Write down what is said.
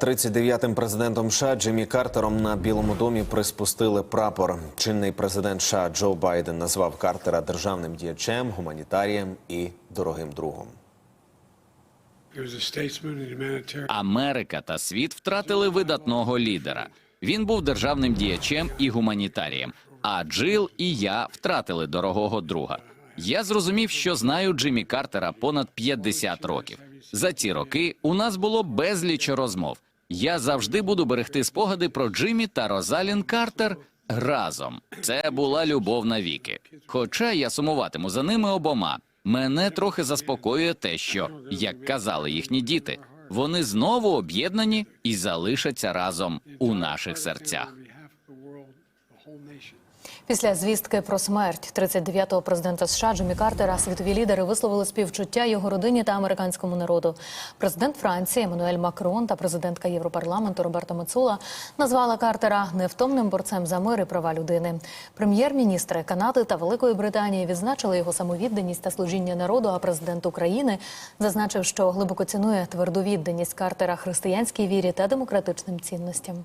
39-м президентом США Джиммі Картером на Білому домі приспустили прапор. Чинний президент США Джо Байден назвав Картера державним діячем, гуманітарієм і дорогим другом. Америка та світ втратили видатного лідера. Він був державним діячем і гуманітарієм. А Джил і я втратили дорогого друга. Я зрозумів, що знаю Джиммі Картера понад 50 років. За ці роки у нас було безліч розмов. Я завжди буду берегти спогади про Джиммі та Розалін Картер разом. Це була любов навіки. Хоча я сумуватиму за ними обома. Мене трохи заспокоює те, що, як казали їхні діти, вони знову об'єднані і залишаться разом у наших серцях. Після звістки про смерть 39-го президента США Джиммі Картера світові лідери висловили співчуття його родині та американському народу. Президент Франції Еммануель Макрон та президентка Європарламенту Роберта Мецула назвали Картера невтомним борцем за мир і права людини. Прем'єр-міністри Канади та Великої Британії відзначили його самовідданість та служіння народу. А президент України зазначив, що глибоко цінує тверду відданість Картера християнській вірі та демократичним цінностям.